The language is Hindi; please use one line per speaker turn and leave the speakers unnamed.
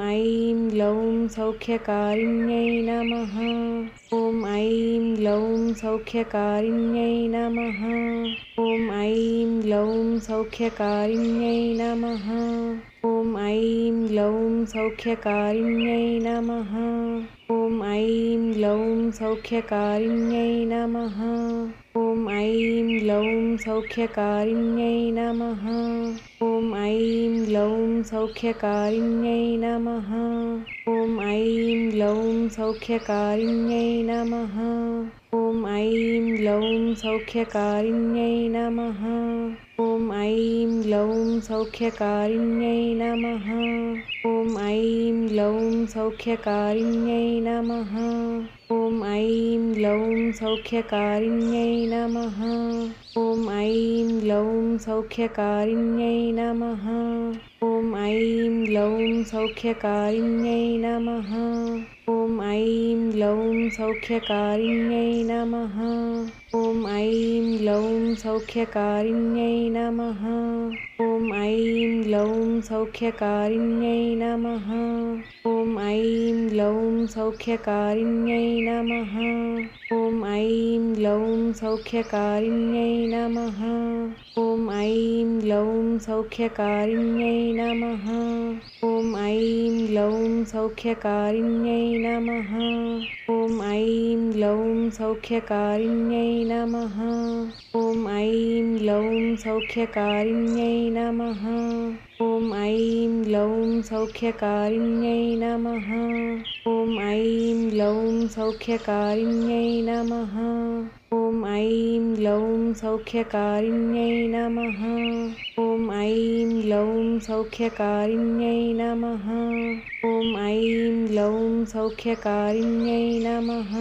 ऐं ग्लौं सौख्यकारिण्यै नमः। ॐ ऐं ग्लौं सौख्यकारिण्यै नमः। ॐ ऐं ग्लौं सौख्यकारिण्यै नमः। ॐ ऐं ग्लौं सौख्यकारिण्यै नमः। ॐ ऐं ग्लौं सौख्यकारिण्यै नमः। ॐ ऐं ग्लौं सौख्यकारिण्यै नमः। ॐ ऐं ग्लौं सौख्यकारिण्यै नमः। ॐ ऐं ग्लौं सौख्यकारिण्यै नमः। ॐ ऐं ग्लौं सौख्यकारिण्यै नमः। ऐं ग्लौं सौख्यकारिण्यै नमः। ॐ ऐं ग्लौं सौख्यकारिण्यै नमः। ॐ ऐं ग्लौं सौख्यकारिण्यै नमः। ॐ ऐं ग्लौं सौख्यकारिण्यै नमः। ॐ ऐं ग्लौं सौख्यकारिण्यै नमः। ग्लौं सौख्यकारिण्यै नमः। ॐ ऐं ग्लौं सौख्यकारिण्यै नमः। ॐ ऐं ग्लौं सौख्यकारिण्यै नमः। ॐ ऐं ग्लौं सौख्यकारिण्यै नमः। ॐ ऐं ग्लौं सौख्यकारिण्यै नमः। ॐ ऐं ग्लौं सौख्यकारिण्यै नमः। ॐ ऐं ग्लौं सौख्यकारिण्यै नमः। ॐ ऐं ग्लौं सौख्यकारिण्यै नमः। ॐ ग्लौं सौख्यकारिण्यै नमः। ॐ ऐं ग्लौं सौख्यकारिण्यै नमः। ॐ ऐं ग्लौं सौख्यकारिण्यै नमः। ॐ ऐं ग्लौं सौख्यकारिण्यै नमः। ॐ ऐं ग्लौं सौख्यकारिण्यै नमः। ॐ ऐं ग्लौं सौख्यकारिण्यै नमः।